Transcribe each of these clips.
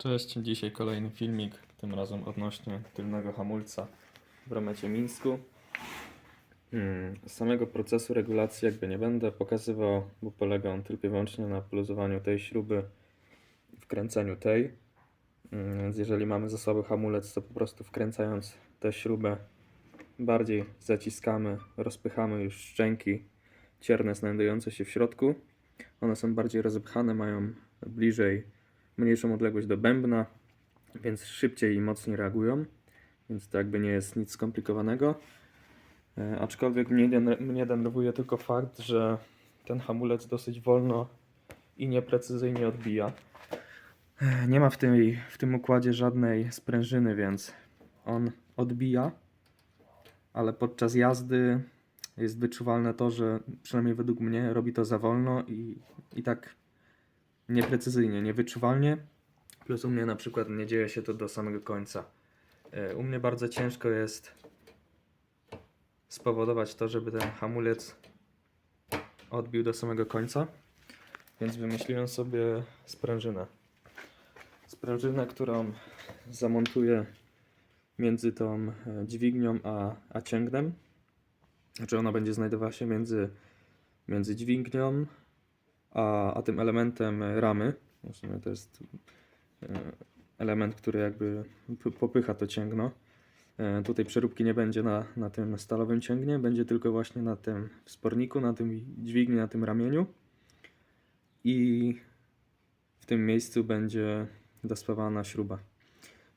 Cześć, dzisiaj kolejny filmik, tym razem odnośnie tylnego hamulca w Romecie Mińsku. Hmm, samego procesu regulacji jakby nie będę pokazywał, bo polega on tylko i wyłącznie na poluzowaniu tej śruby, wkręceniu tej. Hmm, Więc jeżeli mamy za hamulec, to po prostu wkręcając tę śrubę bardziej zaciskamy, rozpychamy już szczęki cierne znajdujące się w środku. One są bardziej rozepchane, mają bliżej mniejszą odległość do bębna, więc szybciej i mocniej reagują, więc to jakby nie jest nic skomplikowanego. E, aczkolwiek mnie, mnie denerwuje tylko fakt, że ten hamulec dosyć wolno i nieprecyzyjnie odbija. E, Nie ma w, tej, w tym układzie żadnej sprężyny, więc on odbija, ale podczas jazdy jest wyczuwalne to, że przynajmniej według mnie robi to za wolno i, i tak nieprecyzyjnie, niewyczuwalnie. Plus u mnie na przykład nie dzieje się to do samego końca. E, U mnie bardzo ciężko jest spowodować to, żeby ten hamulec odbił do samego końca, więc wymyśliłem sobie sprężynę. Sprężynę, którą zamontuję między tą e, dźwignią a, a cięgnem. Znaczy ona będzie znajdowała się między, między dźwignią a, a tym elementem ramy, w sumie to jest e, element, który jakby popycha to cięgno. E, Tutaj przeróbki nie będzie na, na tym stalowym cięgnie, będzie tylko właśnie na tym wsporniku, na tym dźwigni, na tym ramieniu. I w tym miejscu będzie dospawana śruba.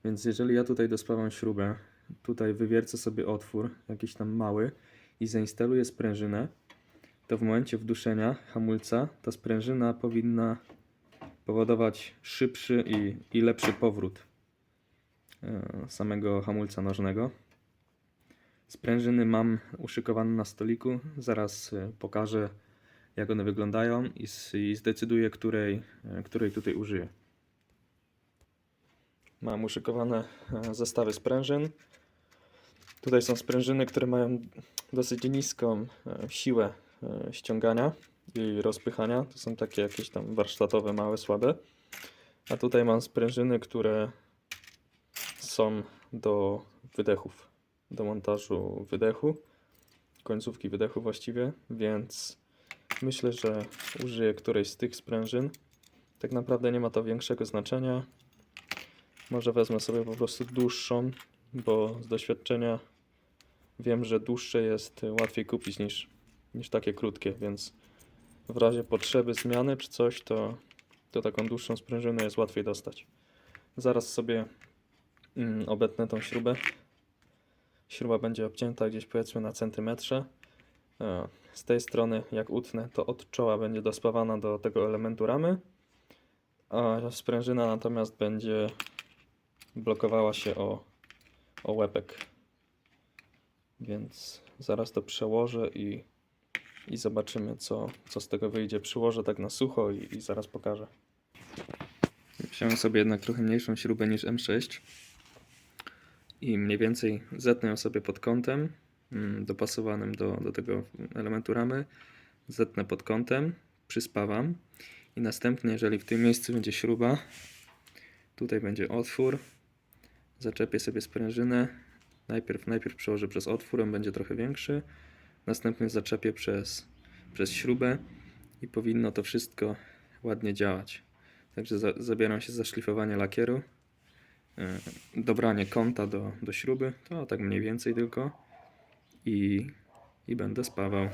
Więc jeżeli ja tutaj dospawam śrubę, tutaj wywiercę sobie otwór, jakiś tam mały i zainstaluję sprężynę, to w momencie wduszenia hamulca ta sprężyna powinna powodować szybszy i, i lepszy powrót e, samego hamulca nożnego. Sprężyny mam uszykowane na stoliku, zaraz e, pokażę jak one wyglądają i, zdecyduję której, e, której tutaj użyję. Mam uszykowane zestawy sprężyn. Tutaj są sprężyny, które mają dosyć niską siłę ściągania i rozpychania. To są takie jakieś tam warsztatowe, małe, słabe. A tutaj mam sprężyny, które są do wydechów, do montażu wydechu, końcówki wydechu właściwie, więc myślę, że użyję którejś z tych sprężyn. Tak naprawdę nie ma to większego znaczenia. Może wezmę sobie po prostu dłuższą, bo z doświadczenia wiem, że dłuższe jest łatwiej kupić niż, niż takie krótkie, więc w razie potrzeby zmiany czy coś, to, to taką dłuższą sprężynę jest łatwiej dostać. Zaraz sobie mm, obetnę tą śrubę. Śruba będzie obcięta gdzieś powiedzmy na centymetrze. E, Z tej strony jak utnę, to od czoła będzie dospawana do tego elementu ramy, a sprężyna natomiast będzie blokowała się o, o łepek. Więc zaraz to przełożę i, i zobaczymy, co, co z tego wyjdzie. Przyłożę tak na sucho i, i zaraz pokażę. Wziąłem sobie jednak trochę mniejszą śrubę niż M6 i mniej więcej zetnę ją sobie pod kątem mm, dopasowanym do, do tego elementu ramy. Zetnę pod kątem, przyspawam i następnie, jeżeli w tym miejscu będzie śruba, tutaj będzie otwór, zaczepię sobie sprężynę. Najpierw, najpierw przełożę przez otwór, on będzie trochę większy. Następnie zaczepię przez, przez śrubę i powinno to wszystko ładnie działać. Także za, zabieram się za szlifowanie lakieru, e, dobranie kąta do, do śruby, to tak mniej więcej tylko i, i będę spawał.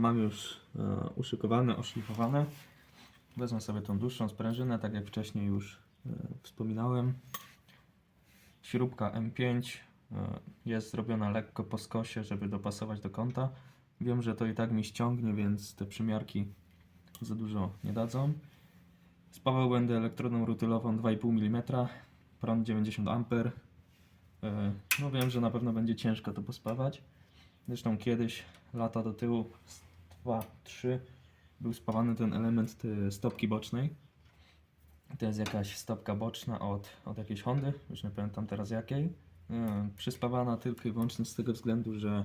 Mam już e, uszykowane, oszlifowane. Wezmę sobie tą dłuższą sprężynę, tak jak wcześniej już e, wspominałem. Śrubka M5 e, jest zrobiona lekko po skosie, żeby dopasować do kąta. Wiem, że to i tak mi ściągnie, więc te przymiarki za dużo nie dadzą. Spawał będę elektrodą rutylową 2,5 mm, prąd 90 A. No wiem, że na pewno będzie ciężko to pospawać. Zresztą kiedyś, lata do tyłu, 2-3, był spawany ten element ty- stopki bocznej. To jest jakaś stopka boczna od, od jakiejś Hondy, już nie pamiętam teraz jakiej. E, Przyspawana tylko i wyłącznie z tego względu, że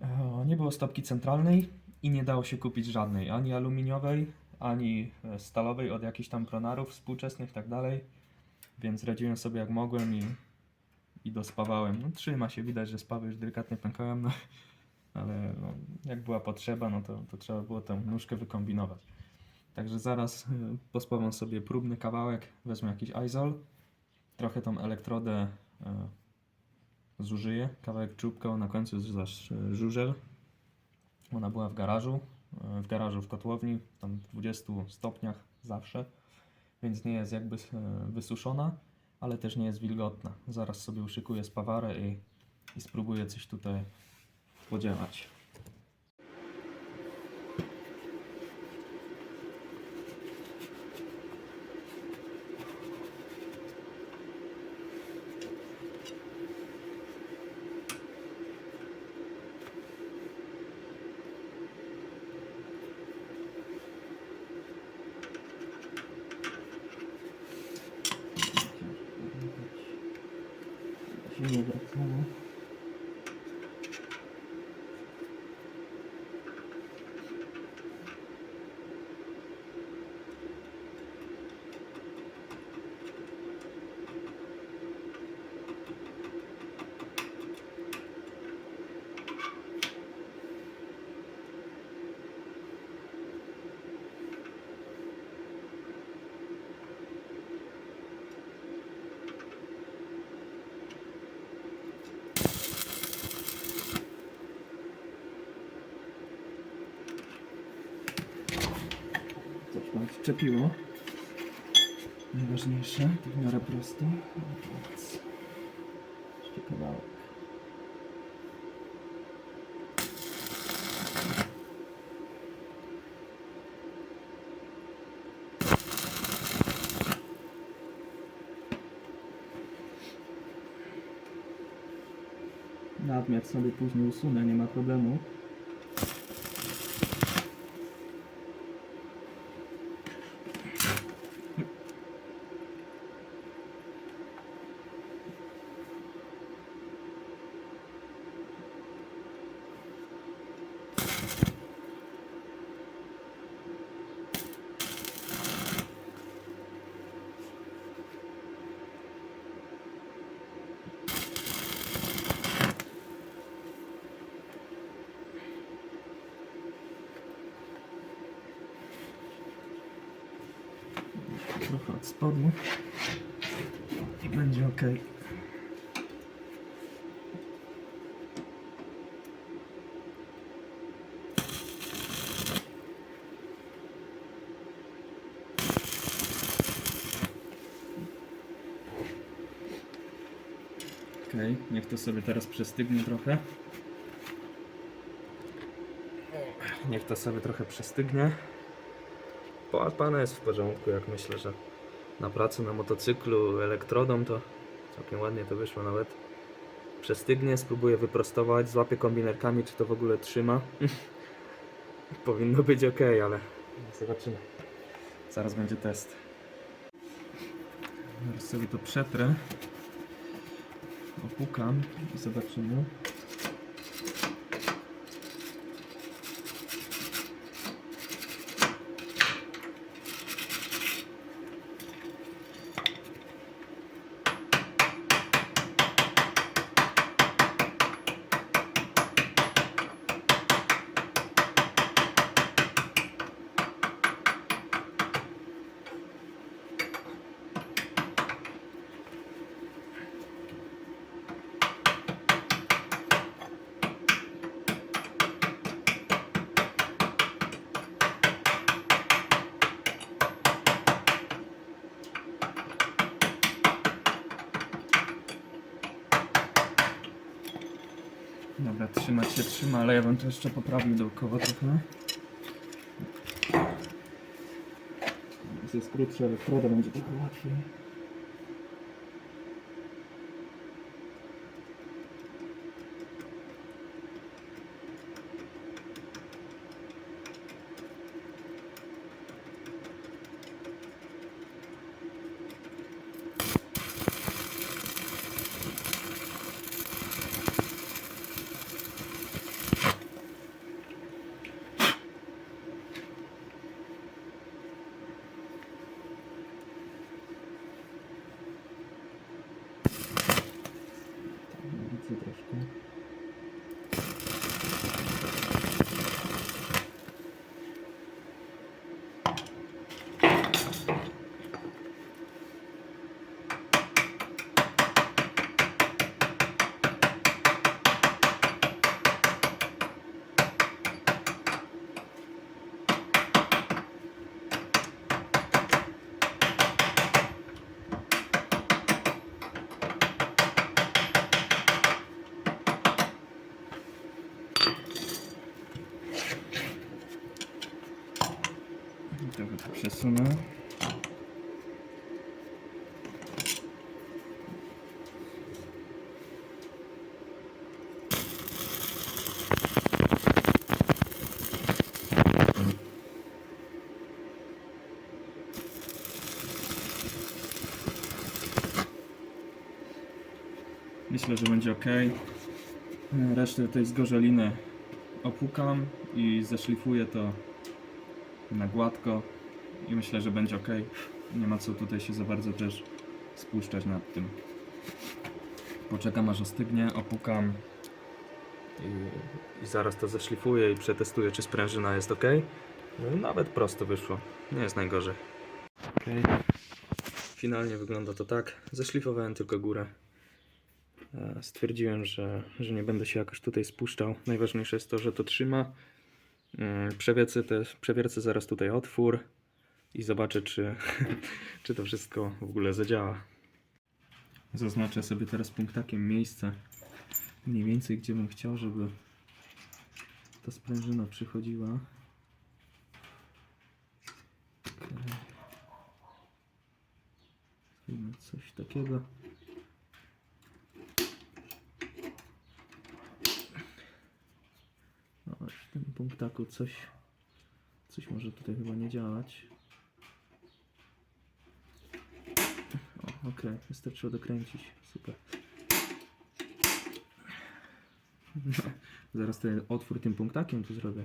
e, nie było stopki centralnej i nie dało się kupić żadnej, ani aluminiowej, ani e, stalowej od jakichś tam pronarów współczesnych tak dalej. Więc radziłem sobie jak mogłem i, i dospawałem. No, trzyma się, widać, że spawy już delikatnie pękałem, no, ale no, jak była potrzeba, no to, to trzeba było tę nóżkę wykombinować. Także zaraz y, pospawam sobie próbny kawałek, wezmę jakiś izol, trochę tą elektrodę y, zużyję, kawałek czubka, na końcu jest zaś y, żużel. Ona była w garażu, w garażu w kotłowni, tam w 20 stopniach zawsze, więc nie jest jakby wysuszona, ale też nie jest wilgotna. Zaraz sobie uszykuję spawarę i, i spróbuję coś tutaj podziałać. się nie wracało. Wczepiło. Najważniejsze, to w miarę prosto. Jeszcze kawałek. Nadmiar sobie później usunę, nie ma problemu. Spodu i będzie ok. Ok, niech to sobie teraz przestygnie trochę. Niech to sobie trochę przestygnie. Połapane jest w porządku, jak myślę, że na pracy na motocyklu elektrodą to całkiem ładnie to wyszło nawet. Przestygnie, spróbuję wyprostować, złapię kombinerkami, czy to w ogóle trzyma. Powinno być ok, ale zobaczymy. Zaraz będzie test. Zaraz sobie to przetrę. Opukam i zobaczymy. Trzyma, ale ja bym to jeszcze poprawił dookoła trochę. Jest krótsze elektroda, będzie trochę łatwiej. Widzę troszkę. Trochę przesunę. Myślę, że będzie ok. Resztę tej zgorzeliny opłukam i zeszlifuję to na gładko i myślę, że będzie ok. Nie ma co tutaj się za bardzo też spuszczać nad tym. Poczekam aż ostygnie, opukam i, i zaraz to zeszlifuję i przetestuję, czy sprężyna jest ok. No, nawet prosto wyszło, nie jest najgorzej. Ok. Finalnie wygląda to tak. Zeszlifowałem tylko górę. E, Stwierdziłem, że, że nie będę się jakoś tutaj spuszczał. Najważniejsze jest to, że to trzyma. Mm, Przewiercę, te, przewiercę zaraz tutaj otwór i zobaczę, czy, czy to wszystko w ogóle zadziała. Zaznaczę sobie teraz punktakiem miejsce, mniej więcej gdzie bym chciał, żeby ta sprężyna przychodziła. Zrobimy coś takiego. No, w tym punktaku coś, coś może tutaj chyba nie działać. O, okej, wystarczyło dokręcić. Super. Zaraz ten otwór tym punktakiem tu zrobię.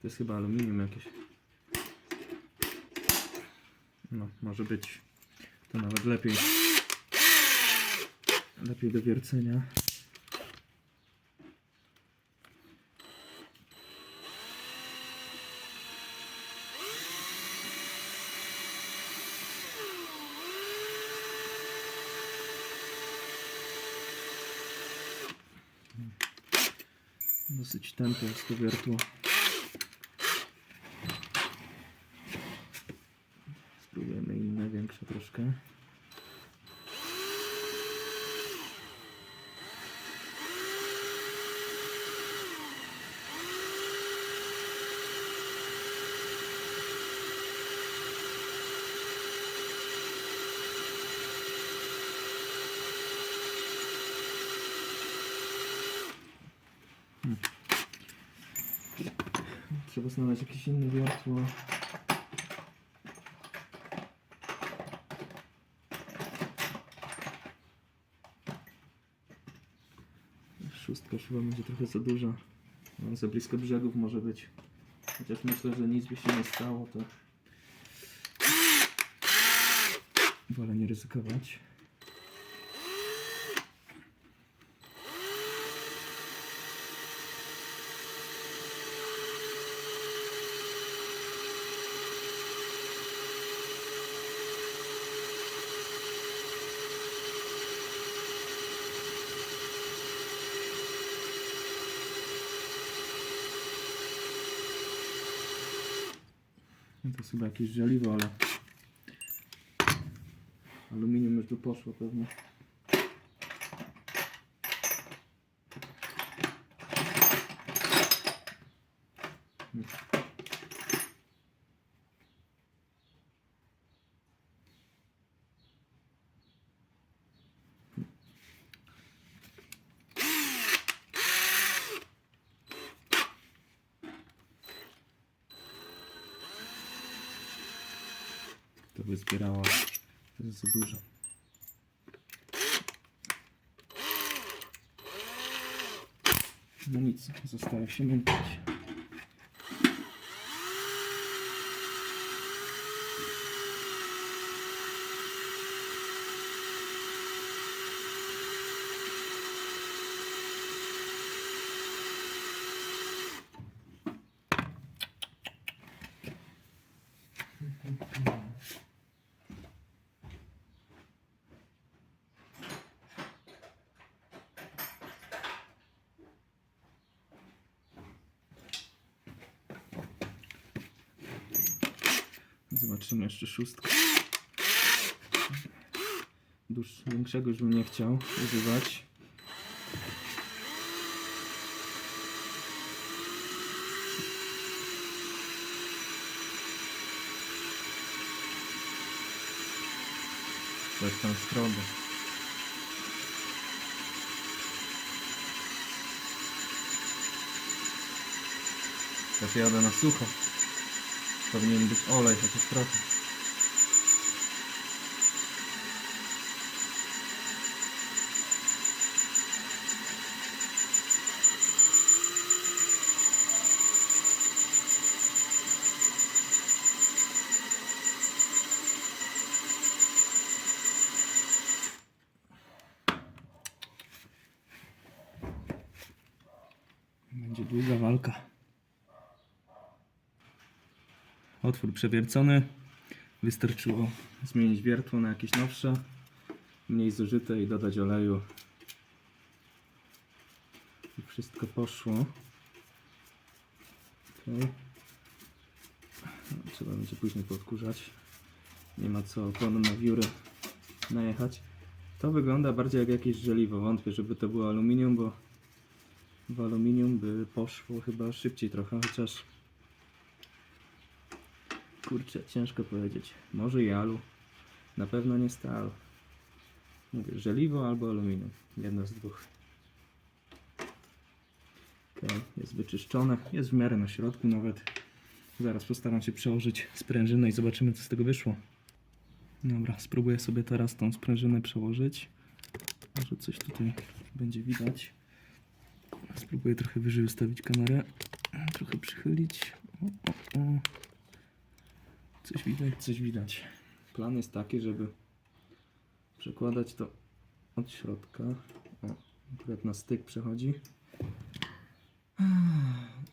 To jest chyba aluminium jakieś. No, może być. To nawet lepiej. Lepiej do wiercenia. Jest to wiertło. Spróbujemy inne, większe troszkę. Trzeba znaleźć jakieś inne wiertło. Szóstka chyba będzie trochę za duża. No, za blisko brzegów może być. Chociaż myślę, że nic by się nie stało, to wolę nie ryzykować. To jest chyba jakieś żeliwo, ale aluminium już tu poszło pewnie. By zbierała. To za dużo. No nic, zostaje się męczyć. Zobaczymy jeszcze szóstkę. Dłuż, większego już bym nie chciał używać. Coś tam skrobę. Też jadę na sucho. Powinien być olej chociaż trochę. Będzie długa walka. Otwór przewiercony. Wystarczyło zmienić wiertło na jakieś nowsze, mniej zużyte i dodać oleju. I wszystko poszło. Okay. Trzeba będzie później podkurzać. Nie ma co oponu na wióry najechać. To wygląda bardziej jak jakieś żeliwo. Wątpię, żeby to było aluminium, bo w aluminium by poszło chyba szybciej trochę, chociaż kurczę, ciężko powiedzieć. Może i alu, na pewno nie stal. Mówię, żeliwo albo aluminium, jedno z dwóch. Ok, jest wyczyszczone, jest w miarę na środku nawet. Zaraz postaram się przełożyć sprężynę i zobaczymy co z tego wyszło. Dobra, spróbuję sobie teraz tą sprężynę przełożyć. Może coś tutaj będzie widać. Spróbuję trochę wyżej ustawić kamerę. Trochę przychylić. O, o, o. Coś widać, coś widać. Plan jest taki, żeby przekładać to od środka. O, akurat na styk przechodzi.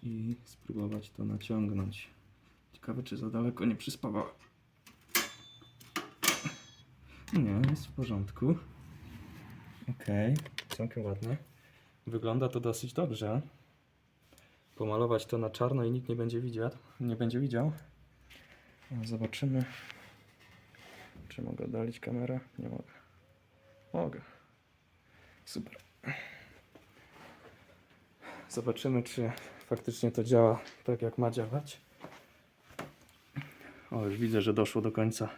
I spróbować to naciągnąć. Ciekawe, czy za daleko nie przyspawało. Nie, jest w porządku. Okej, całkiem ładnie. Wygląda to dosyć dobrze. Pomalować to na czarno i nikt nie będzie widział. Nie będzie widział. Zobaczymy. Czy mogę oddalić kamerę? Nie mogę. Mogę. Super. Zobaczymy, czy faktycznie to działa tak, jak ma działać. O, już widzę, że doszło do końca.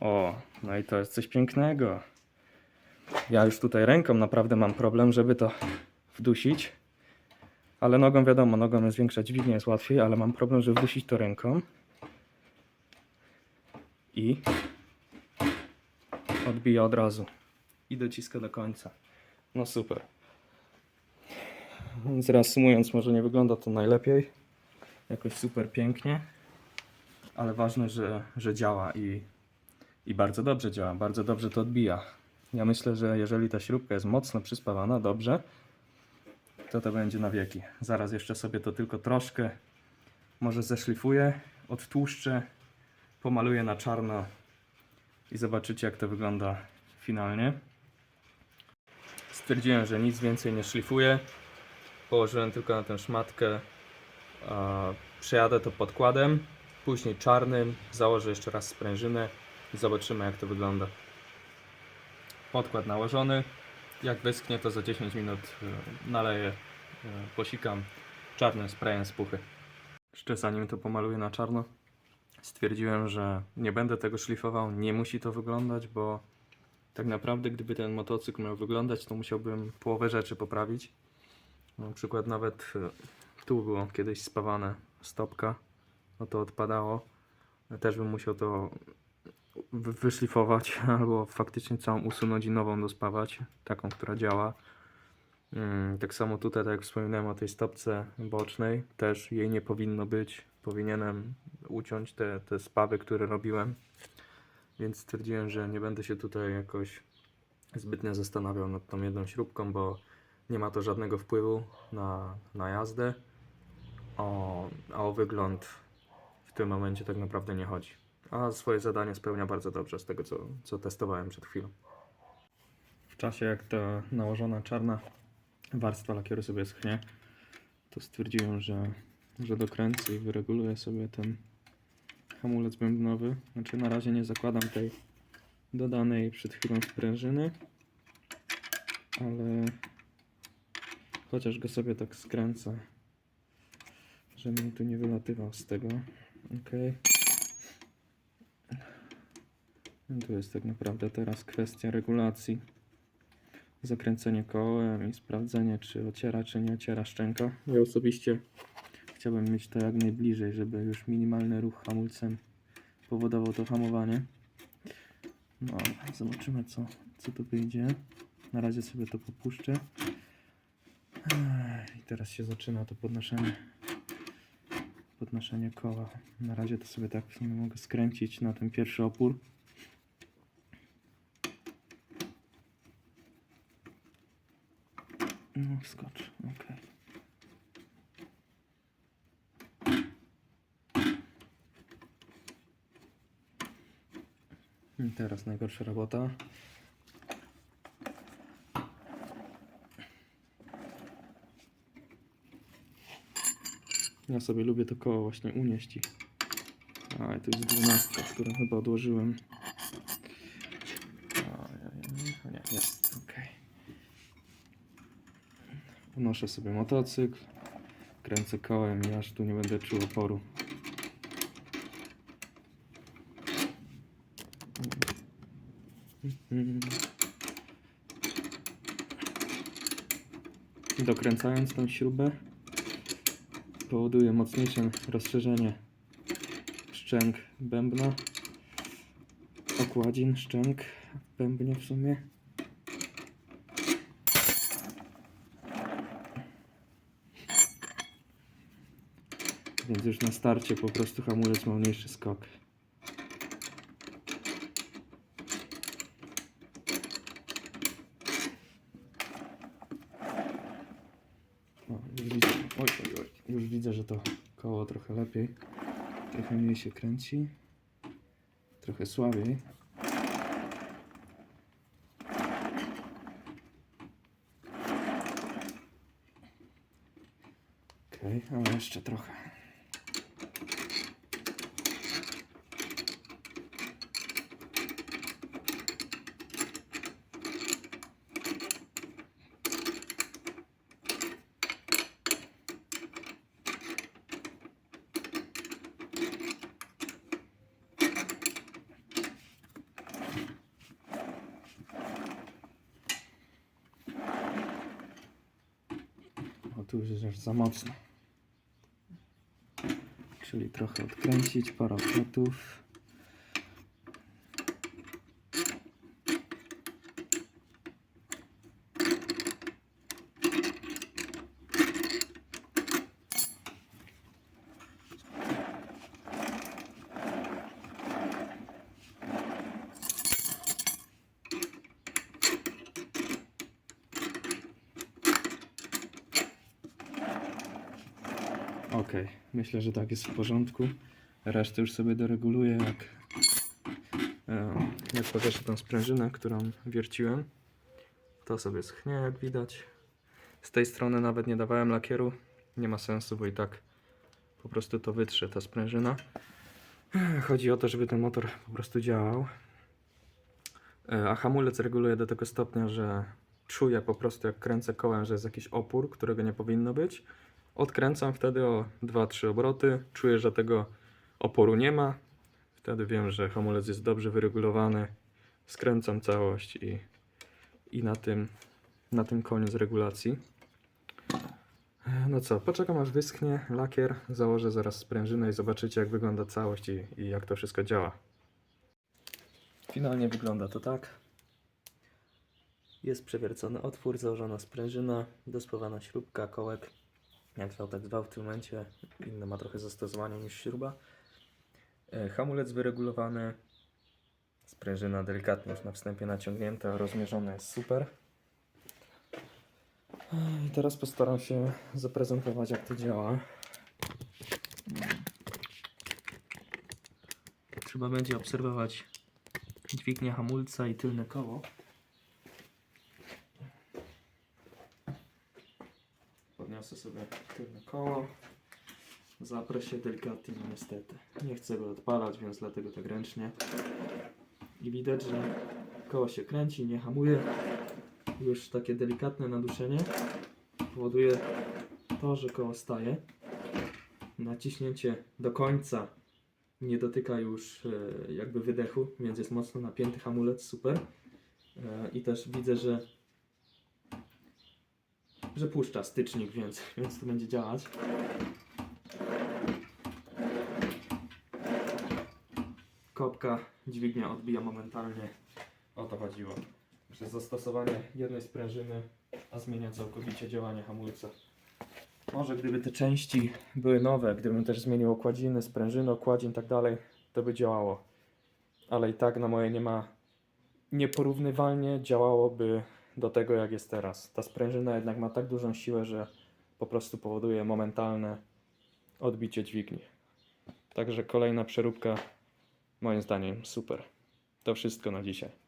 O, no i to jest coś pięknego. Ja już tutaj ręką naprawdę mam problem, żeby to wdusić. Ale nogą wiadomo, nogą jest większa dźwignia, jest łatwiej, ale mam problem, żeby wdusić to ręką. I odbija od razu. I dociska do końca. No super. Więc reasumując, może nie wygląda to najlepiej. Jakoś super pięknie. Ale ważne, że, że działa i, i bardzo dobrze działa. Bardzo dobrze to odbija. Ja myślę, że jeżeli ta śrubka jest mocno przyspawana, dobrze, to to będzie na wieki. Zaraz jeszcze sobie to tylko troszkę może zeszlifuję, odtłuszczę, pomaluję na czarno i zobaczycie jak to wygląda finalnie. Stwierdziłem, że nic więcej nie szlifuję. Położyłem tylko na tę szmatkę. Przejadę to podkładem, później czarnym, założę jeszcze raz sprężynę i zobaczymy jak to wygląda. Podkład nałożony. Jak wyschnie to za 10 minut y, naleję, y, posikam czarnym sprayem z puchy. Jeszcze zanim to pomaluję na czarno, stwierdziłem, że nie będę tego szlifował, nie musi to wyglądać, bo tak naprawdę gdyby ten motocykl miał wyglądać, to musiałbym połowę rzeczy poprawić. Na przykład nawet y, tu było kiedyś spawane stopka, no to odpadało. Też bym musiał to wy- wyszlifować albo faktycznie całą usunąć i nową dospawać, taką, która działa. Mm, Tak samo tutaj, tak jak wspominałem o tej stopce bocznej, też jej nie powinno być. Powinienem uciąć te, te spawy, które robiłem, więc stwierdziłem, że nie będę się tutaj jakoś zbytnio zastanawiał nad tą jedną śrubką, bo nie ma to żadnego wpływu na, na jazdę, o, a o wygląd w tym momencie tak naprawdę nie chodzi. A swoje zadanie spełnia bardzo dobrze z tego, co, co testowałem przed chwilą. W czasie, jak ta nałożona czarna warstwa lakieru sobie schnie, to stwierdziłem, że, że dokręcę i wyreguluję sobie ten hamulec bębnowy. Znaczy na razie nie zakładam tej dodanej przed chwilą sprężyny, ale chociaż go sobie tak skręcę, żeby mi tu nie wylatywał z tego. Ok. Tu jest tak naprawdę teraz kwestia regulacji. Zakręcenie kołem i sprawdzenie, czy ociera, czy nie ociera szczęka. Ja osobiście chciałbym mieć to jak najbliżej, żeby już minimalny ruch hamulcem powodował to hamowanie. No, zobaczymy co, co tu wyjdzie. Na razie sobie to popuszczę. I teraz się zaczyna to podnoszenie podnoszenie koła. Na razie to sobie tak w sumie mogę skręcić na ten pierwszy opór. No, skocz, ok. I teraz najgorsza robota. Ja sobie lubię to koło właśnie unieść i... A, i to jest dwunastka, którą chyba odłożyłem. Ojej, Nie, jest, okej. Unoszę sobie motocykl, kręcę kołem i aż tu nie będę czuł oporu. Dokręcając tą śrubę powoduje mocniejsze rozszerzenie szczęk bębna, okładzin szczęk bębnie w sumie. Więc już na starcie po prostu hamulec ma mniejszy skok. O, już widzę, oj, oj, oj, już widzę, że to koło trochę lepiej. Mniej się kręci. Trochę słabiej. Okej, ale jeszcze trochę. Tu już jest za mocno. Czyli trochę odkręcić, parę okrętów. Ok, myślę, że tak jest w porządku. Resztę już sobie doreguluję, jak, jak powieszę tą sprężynę, którą wierciłem. To sobie schnie, jak widać. Z tej strony nawet nie dawałem lakieru. Nie ma sensu, bo i tak po prostu to wytrze ta sprężyna. Chodzi o to, żeby ten motor po prostu działał. E, A hamulec reguluję do tego stopnia, że czuję po prostu jak kręcę kołem, że jest jakiś opór, którego nie powinno być. Odkręcam wtedy o 2-3 obroty, czuję, że tego oporu nie ma. Wtedy wiem, że hamulec jest dobrze wyregulowany. Skręcam całość i, i na, tym, na tym koniec regulacji. No co, poczekam aż wyschnie lakier, założę zaraz sprężynę i zobaczycie jak wygląda całość i, i jak to wszystko działa. Finalnie wygląda to tak. Jest przewiercony otwór, założona sprężyna, dospawana śrubka, kołek. Jak zwał, tak zwał w tym momencie. Inne ma trochę zastosowanie niż śruba. E, Hamulec wyregulowany. Sprężyna delikatnie już na wstępie naciągnięta, rozmierzona jest super. I teraz postaram się zaprezentować jak to działa. Trzeba będzie obserwować dźwignię hamulca i tylne koło. Podniosę sobie tylne koło. Zaprę się delikatnie, niestety. Nie chcę go odpalać, więc dlatego tak ręcznie. I widać, że koło się kręci, nie hamuje. Już takie delikatne naduszenie powoduje to, że koło staje. Naciśnięcie do końca nie dotyka już e, jakby wydechu, więc jest mocno napięty hamulec, super. E, I też widzę, że że puszcza stycznik, więc, więc to będzie działać. Kopka, dźwignia odbija momentalnie. O to chodziło. Że zastosowanie jednej sprężyny, a zmienia całkowicie działanie hamulca. Może gdyby te części były nowe, gdybym też zmienił okładziny, sprężyny, okładzin i tak dalej, to by działało. Ale i tak na moje nie ma nieporównywalnie działałoby do tego, jak jest teraz. Ta sprężyna jednak ma tak dużą siłę, że po prostu powoduje momentalne odbicie dźwigni. Także kolejna przeróbka, moim zdaniem, super. To wszystko na dzisiaj.